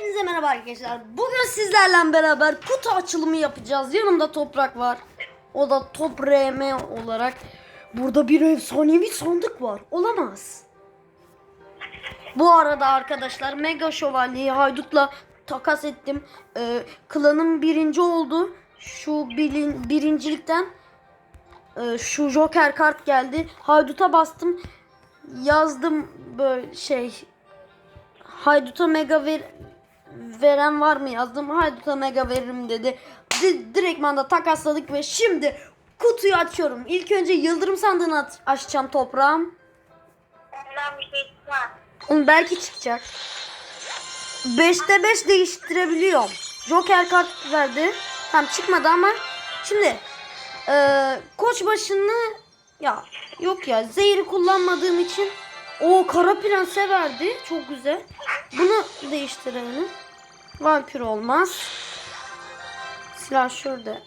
Hepinize merhaba arkadaşlar. Bugün sizlerle beraber kutu açılımı yapacağız. Yanımda Toprak var. O da Top olarak. Burada bir efsanevi sandık var. Olamaz. Bu arada arkadaşlar Mega Şövalye'yi Haydut'la takas ettim. Ee, klanım birinci oldu. Şu bilin, birincilikten e, şu Joker kart geldi. Haydut'a bastım. Yazdım böyle şey Haydut'a mega ver veren var mı yazdım. Haydut'a mega veririm dedi. Di direktman da takasladık ve şimdi kutuyu açıyorum. İlk önce yıldırım sandığını aç- açacağım toprağım. Ondan bir şey çıkmaz. Oğlum belki çıkacak. 5'te 5 değiştirebiliyorum. Joker kart verdi. Tam çıkmadı ama şimdi eee koç başını ya yok ya zehri kullanmadığım için o kara prense verdi. Çok güzel. Bunu değiştirelim. Valkür olmaz. Silah şurada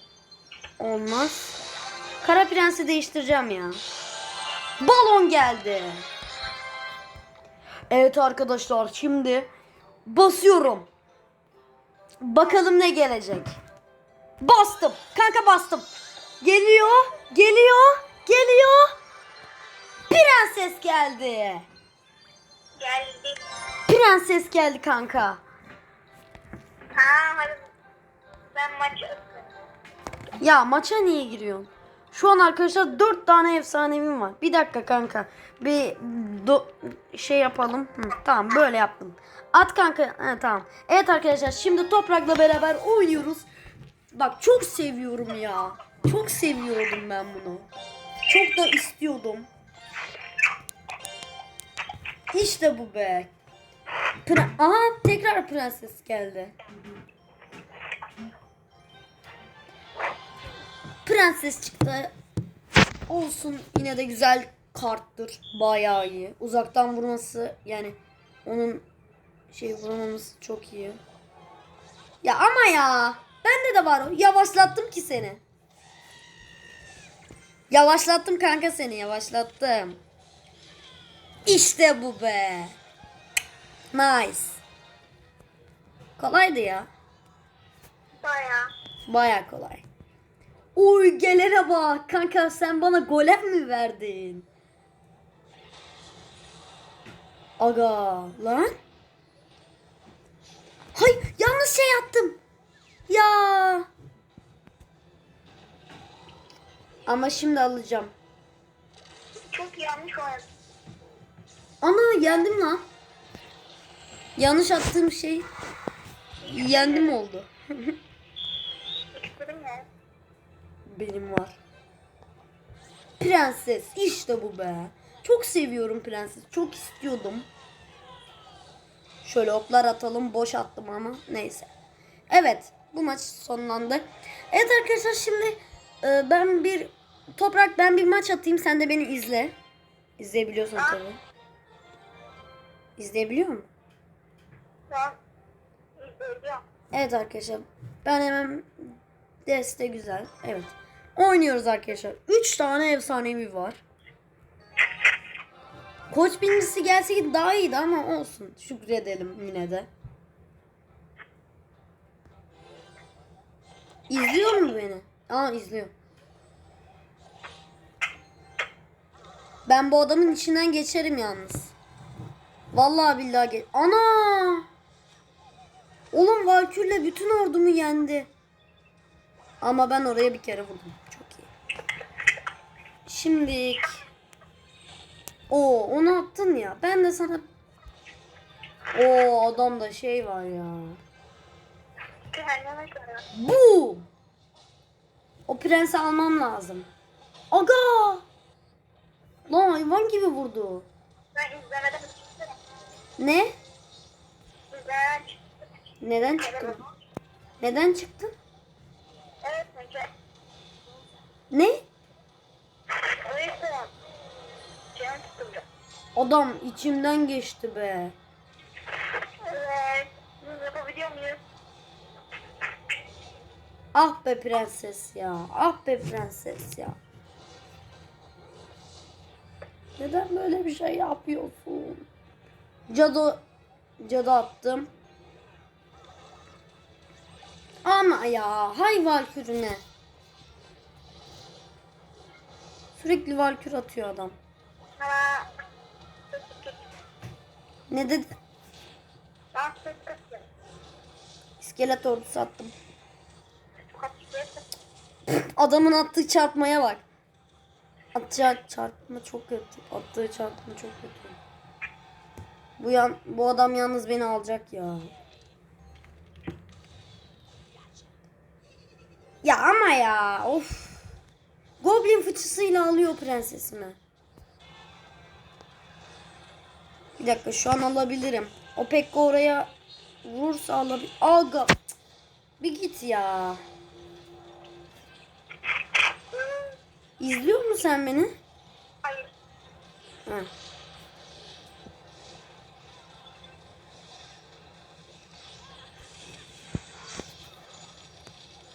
olmaz. Kara prensi değiştireceğim ya. Balon geldi. Evet arkadaşlar şimdi basıyorum. Bakalım ne gelecek. Bastım. Kanka bastım. Geliyor. Geliyor. Geliyor. Prenses geldi. Geldi. Prenses geldi kanka. Ha. Ben maç Ya maça niye giriyorsun? Şu an arkadaşlar 4 tane efsanevim var. Bir dakika kanka. Bir do- şey yapalım. Hı, tamam böyle yaptım. At kanka. Ha, tamam. Evet arkadaşlar şimdi toprakla beraber oynuyoruz. Bak çok seviyorum ya. Çok seviyordum ben bunu. Çok da istiyordum. İşte bu be. Pre- Aha tekrar prenses geldi. Prenses çıktı. Olsun yine de güzel karttır. Bayağı iyi. Uzaktan vurması yani onun şey vurmamız çok iyi. Ya ama ya. Bende de var o. Yavaşlattım ki seni. Yavaşlattım kanka seni yavaşlattım. İşte bu be. Nice. Kolaydı ya. baya. Baya kolay. Oy gelene bak. Kanka sen bana golem mi verdin? Aga lan. Hay yanlış şey yaptım. Ya. Ama şimdi alacağım. Çok yanlış oynadım. Ana yendim lan. Yanlış attığım şey yendim oldu. Benim var. Prenses işte bu be. Çok seviyorum prenses. Çok istiyordum. Şöyle oklar atalım. Boş attım ama neyse. Evet bu maç sonlandı. Evet arkadaşlar şimdi e, ben bir toprak ben bir maç atayım. Sen de beni izle. İzleyebiliyorsun tabii. İzleyebiliyor musun? Evet arkadaşlar. Ben hemen deste güzel. Evet. Oynuyoruz arkadaşlar. 3 tane efsanevi var. Koç birincisi gelseydi daha iyiydi ama olsun. Şükredelim yine de. İzliyor mu beni? Aa izliyor. Ben bu adamın içinden geçerim yalnız. Vallahi billahi ge- Ana! Oğlum Valkür'le bütün ordumu yendi. Ama ben oraya bir kere vurdum. Çok iyi. Şimdi o onu attın ya. Ben de sana o adamda şey var ya. Bu. O prensi almam lazım. Aga. Lan hayvan gibi vurdu. Ne? Neden çıktın? Neden çıktın? Evet. Ne? Sıkıldı. Adam içimden geçti be. Evet. Bunu yapabiliyor muyuz? Ah be prenses ya. Ah be prenses ya. Neden böyle bir şey yapıyorsun? Cadı cadı attım. Ama ya hay valkürüne. Sürekli valkür atıyor adam. Ne dedi? İskelet ordusu attım. Adamın attığı çarpmaya bak. Atacağı çarpma çok kötü. Attığı çarpma çok kötü. Bu yan, bu adam yalnız beni alacak ya. Ya of. Goblin fıçısıyla alıyor prensesimi. Bir dakika şu an alabilirim. O Pekka oraya vurursa alabilir. Aga. Bir git ya. İzliyor musun sen beni? Hayır. Ha.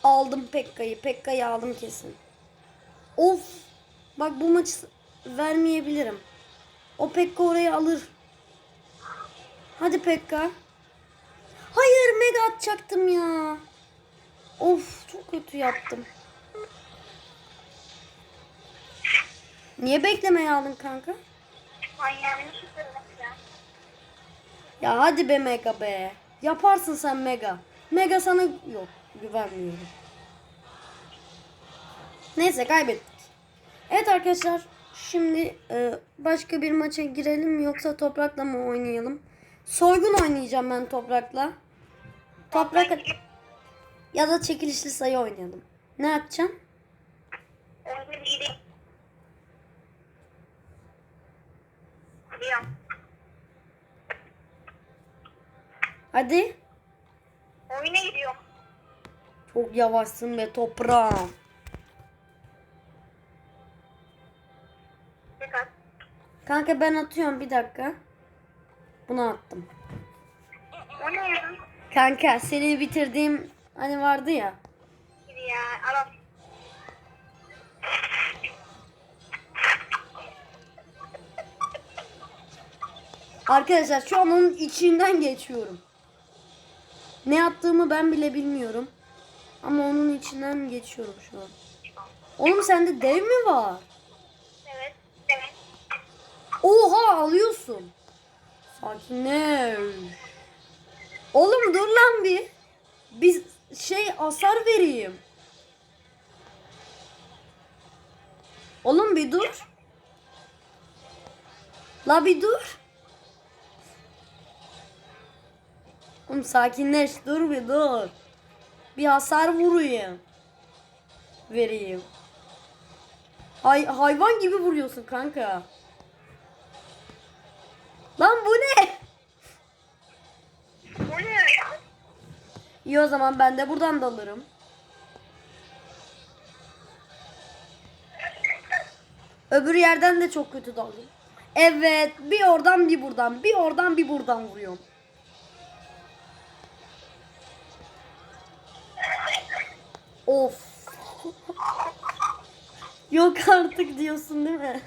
Aldım Pekka'yı. Pekka'yı aldım kesin. Of. Bak bu maçı vermeyebilirim. O Pekka oraya alır. Hadi Pekka. Hayır mega atacaktım ya. Of çok kötü yaptım. Niye beklemeye aldın kanka? Ya hadi be Mega be. Yaparsın sen Mega. Mega sana yok. Güvenmiyorum. Neyse kaybettik. Evet arkadaşlar. Şimdi e, başka bir maça girelim yoksa toprakla mı oynayalım? Soygun oynayacağım ben toprakla. Toprak ya da çekilişli sayı oynayalım. Ne. Gidiyorum. Hadi. Oyuna gidiyorum. Çok yavaşsın be toprağım. Kanka ben atıyorum bir dakika. Bunu attım. O ne ya? Kanka seni bitirdiğim hani vardı ya. Ya. Aram. Arkadaşlar şu an onun içinden geçiyorum. Ne yaptığımı ben bile bilmiyorum. Ama onun içinden geçiyorum şu an. Oğlum sende dev mi var? Evet. Evet. Oha alıyorsun. Sakinleş. Oğlum dur lan bir. Biz şey hasar vereyim. Oğlum bir dur. La bir dur. Oğlum sakinleş dur bir dur. Bir hasar vurayım. Vereyim. Hay hayvan gibi vuruyorsun kanka. Lan bu ne? O ne ya? İyi o zaman ben de buradan dalırım. Öbür yerden de çok kötü daldım. Evet bir oradan bir buradan bir oradan bir buradan vuruyorum. Of. Yok artık diyorsun değil mi?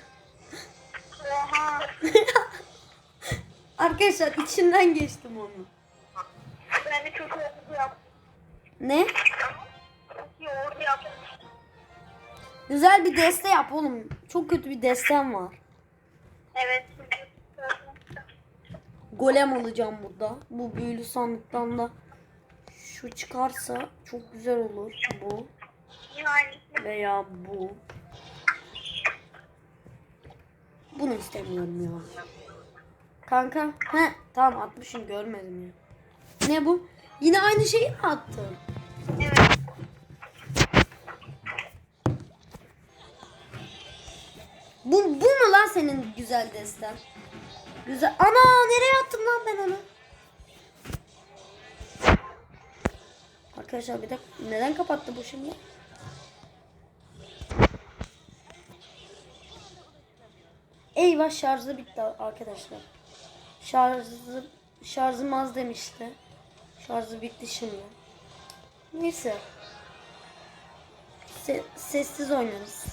Oha. Arkadaşlar içinden geçtim onu. Ben de çok yaptım. Ne? Yaptım. Güzel bir deste yap oğlum. Çok kötü bir destem var. Evet. Golem alacağım burada. Bu büyülü sandıktan da şu çıkarsa çok güzel olur. Bu veya bu. Bunu istemiyorum ya. Kanka. He tamam atmışım görmedim ya. Ne bu? Yine aynı şeyi mi attın? Evet. Bu, bu mu lan senin güzel desten? Güzel. Ana nereye attım lan ben onu? Arkadaşlar bir dakika neden kapattı bu şimdi? Eyvah şarjı bitti arkadaşlar. Şarjı şarjım az demişti. Şarjı bitti şimdi. Neyse. Se- sessiz oynarız.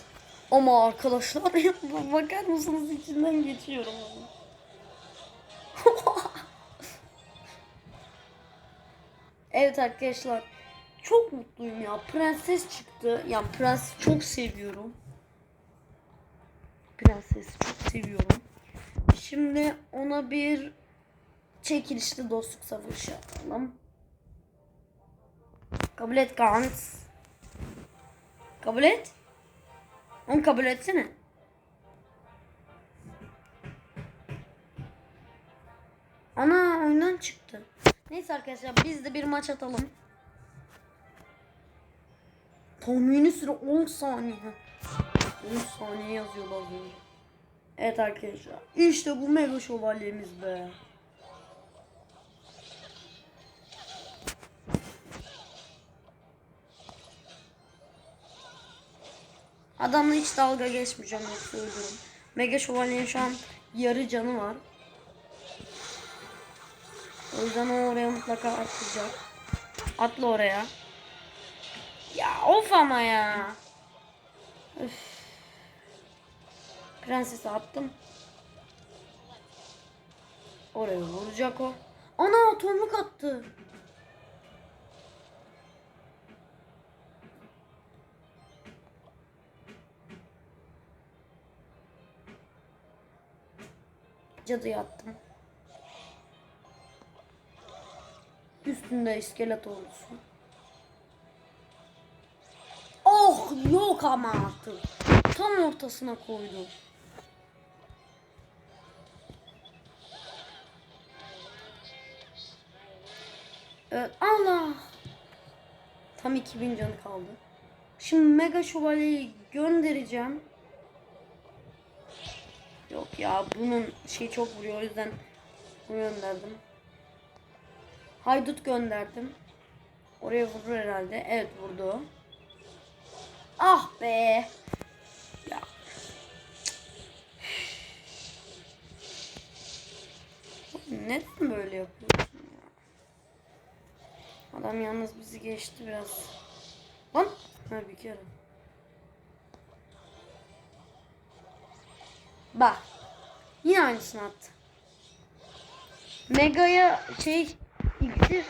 Ama arkadaşlar bakar mısınız içinden geçiyorum onu. evet arkadaşlar çok mutluyum ya. Prenses çıktı. Yani prenses çok seviyorum. Prensesi çok seviyorum. Şimdi ona bir çekilişli dostluk savaşı yapalım. Kabul et Gans. Kabul et. Onu kabul etsene. Ana oyundan çıktı. Neyse arkadaşlar biz de bir maç atalım. Tahmini süre 10 saniye. 10 saniye yazıyorlar az önce. Evet arkadaşlar. İşte bu mega şövalyemiz be. Adamla hiç dalga geçmeyeceğim söylüyorum. Mega şövalyenin şu an yarı canı var. O yüzden o oraya mutlaka atlayacak. Atla oraya. Ya of ama ya. Prensesi attım. Oraya vuracak o. Ana tomruk attı. Cadıyı attım. Üstünde iskelet olsun. Yok ama artık. Tam ortasına koydum. Evet, Allah. Tam 2000 canı kaldı. Şimdi Mega Şövalye'yi göndereceğim. Yok ya bunun şey çok vuruyor o yüzden bunu gönderdim. Haydut gönderdim. Oraya vurur herhalde. Evet vurdu. Ah be. Ya. Neden böyle yapıyorsun ya? Adam yalnız bizi geçti biraz. Lan. Ha bir kere. Bak. Yine aynısını attı. Mega'ya şey iksir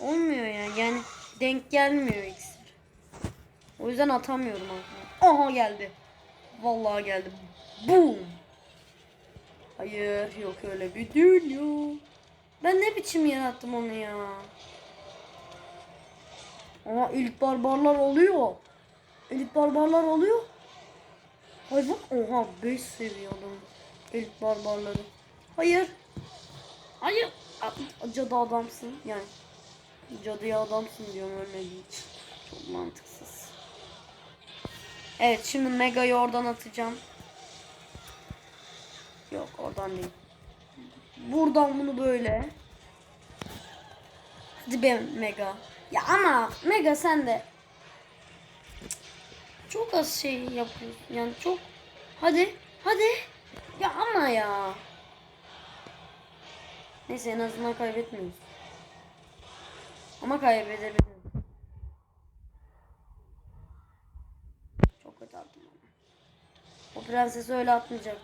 olmuyor ya. Yani denk gelmiyor iksir. O yüzden atamıyorum aslında. Aha geldi. Vallahi geldi. Boom. Hayır yok öyle bir dünya. Ben ne biçim yarattım onu ya. Ama ilk barbarlar oluyor. İlk barbarlar oluyor. Hayvan oha 5 seviye adam. İlk barbarları. Hayır. Hayır. Cadı adamsın yani. Cadıya adamsın diyorum ölmediği için. Çok mantıksız. Evet şimdi Mega'yı oradan atacağım. Yok oradan değil. Buradan bunu böyle. Hadi be Mega. Ya ama Mega sen de çok az şey yapıyorsun. Yani çok hadi hadi ya ama ya. Neyse en azından kaybetmiyoruz. Ama kaybedebiliriz. Çok kötü attım ama. O prensesi öyle atmayacak.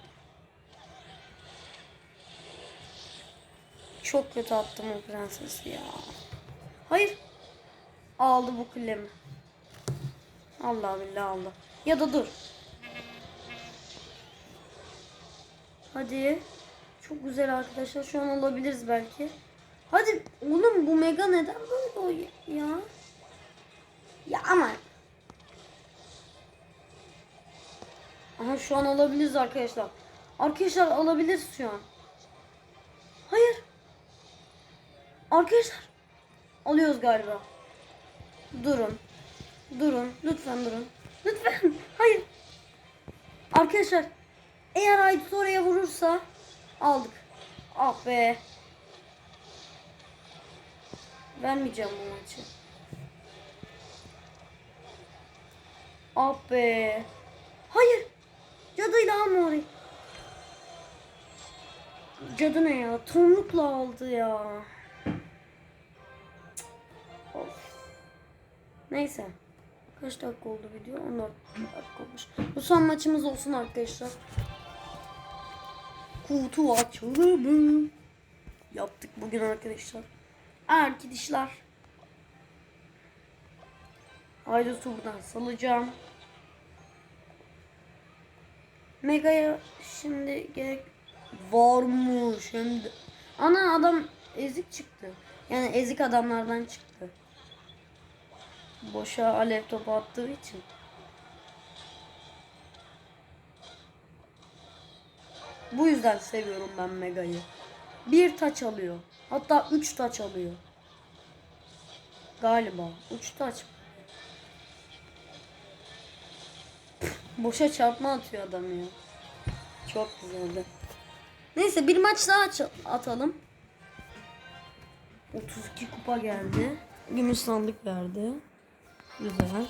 Çok kötü attım o prensesi ya. Hayır. Aldı bu kulemi. Allah billah aldı. Ya da dur. Hadi. Çok güzel arkadaşlar. Şu an alabiliriz belki. Hadi oğlum bu mega neden böyle ya? Ya ama. Aha şu an alabiliriz arkadaşlar. Arkadaşlar alabiliriz şu an. Hayır. Arkadaşlar. Alıyoruz galiba. Durun. Durun. Lütfen durun. Lütfen. Hayır. Arkadaşlar. Eğer Aydut oraya vurursa aldık. Ah be. Vermeyeceğim bu maçı. Ah be. Hayır. Cadıyla alma orayı. Cadı ne ya? Tomrukla aldı ya. Of. Neyse. Kaç dakika oldu video? 14 dakika olmuş. Bu son maçımız olsun arkadaşlar. Kutu açılımı yaptık bugün arkadaşlar. Arkadaşlar. Aydos'u buradan salacağım. Mega'ya şimdi gerek varmış hem de. Ana adam ezik çıktı. Yani ezik adamlardan çıktı. Boşa alev topu attığı için. Bu yüzden seviyorum ben Mega'yı. Bir taç alıyor. Hatta üç taç alıyor. Galiba. Üç taç. Boşa çarpma atıyor adam ya. Çok güzeldi. Neyse bir maç daha atalım. 32 kupa geldi. Gümüş sandık verdi. Güzel.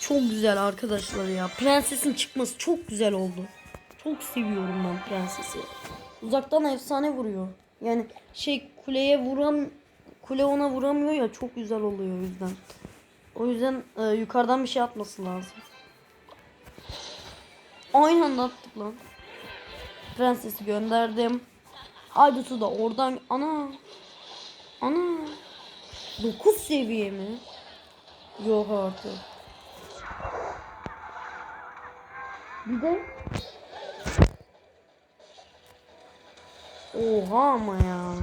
Çok güzel arkadaşlar ya. Prensesin çıkması çok güzel oldu. Çok seviyorum ben prensesi. Uzaktan efsane vuruyor. Yani şey kuleye vuram kule ona vuramıyor ya çok güzel oluyor o yüzden. O yüzden e, yukarıdan bir şey atması lazım. Aynı attık lan. Prensesi gönderdim. Haydut'u da oradan ana ana 9 seviye mi? Yok artık. Bir de Oha ama ya.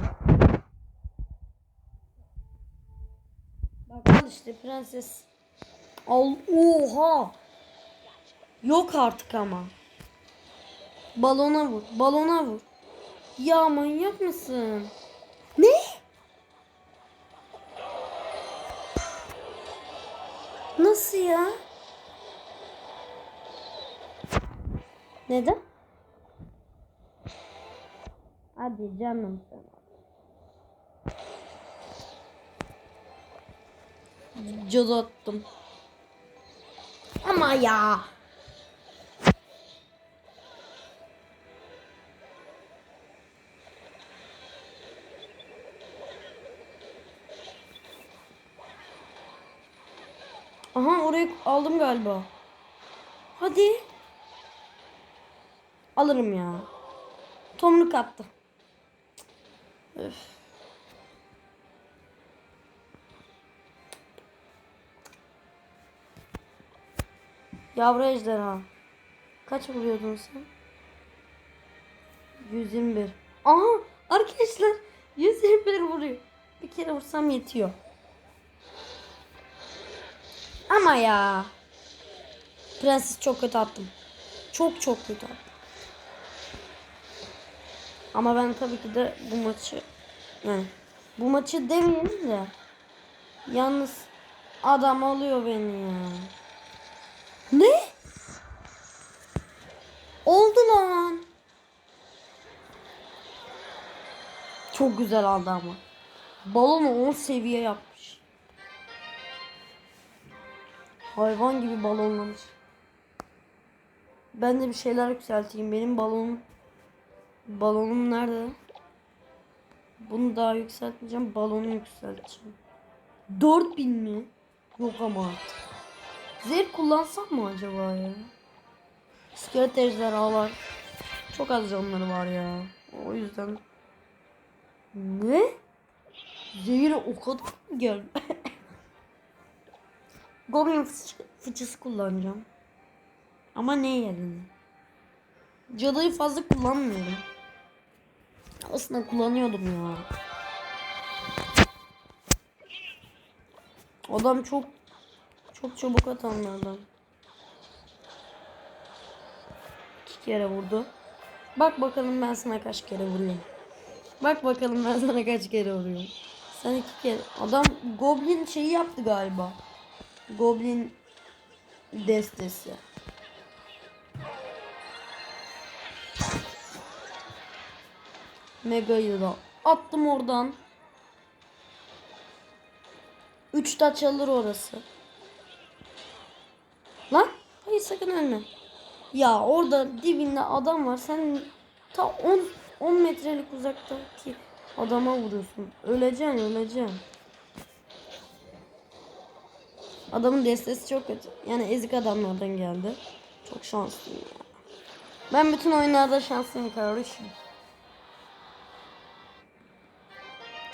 Bak al işte prenses. Al oha. Yok artık ama. Balona vur. Balona vur. Ya manyak mısın? Ne? Nasıl ya? Neden? Hadi canım sen. Cadı attım. Ama ya. Aha orayı aldım galiba. Hadi. Alırım ya. Tomruk attı. Öf. Yavru ejderha. Kaç vuruyordun sen? 121. Aha arkadaşlar 121 vuruyor. Bir kere vursam yetiyor. Ama ya. Prenses çok kötü attım. Çok çok kötü attım. Ama ben tabii ki de bu maçı yani bu maçı demeyelim de yalnız adam alıyor beni ya. Ne? Oldu lan. Çok güzel aldı ama. Balonu 10 seviye yapmış. Hayvan gibi balonlamış. Ben de bir şeyler yükselteyim. Benim balonum balonum nerede? Bunu daha yükseltmeyeceğim. Balonu yükselteceğim. 4000 mi? Yok ama artık. Zehir kullansam mı acaba ya? İskelet ejderhalar. Çok az canları var ya. O yüzden. Ne? Zehir o kadar mı geldi? Goblin fıç- fıçısı kullanacağım. Ama ne yerine? Cadıyı fazla kullanmıyorum. Aslında kullanıyordum ya. Adam çok çok çabuk atanlardan. İki kere vurdu. Bak bakalım ben sana kaç kere vuruyorum. Bak bakalım ben sana kaç kere vuruyorum. Sen iki kere. Adam Goblin şeyi yaptı galiba. Goblin destesi. Mega'yı da attım oradan. 3 taç alır orası. Lan hayır sakın ölme. Ya orada dibinde adam var. Sen ta 10 10 metrelik uzaktaki adama vuruyorsun. Öleceksin, öleceksin. Adamın destesi çok kötü. Yani ezik adamlardan geldi. Çok şanslıyım ya. Ben bütün oyunlarda şanslıyım kardeşim.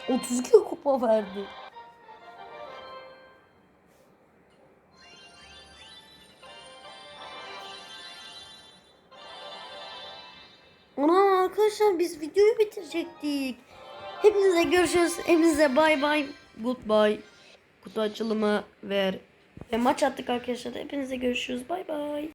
32 kupa verdi. Arkadaşlar biz videoyu bitirecektik. Hepinize görüşürüz. Hepinize bay bay. Goodbye. Kutu açılımı ver. Ve maç attık arkadaşlar. Hepinize görüşürüz. Bay bay.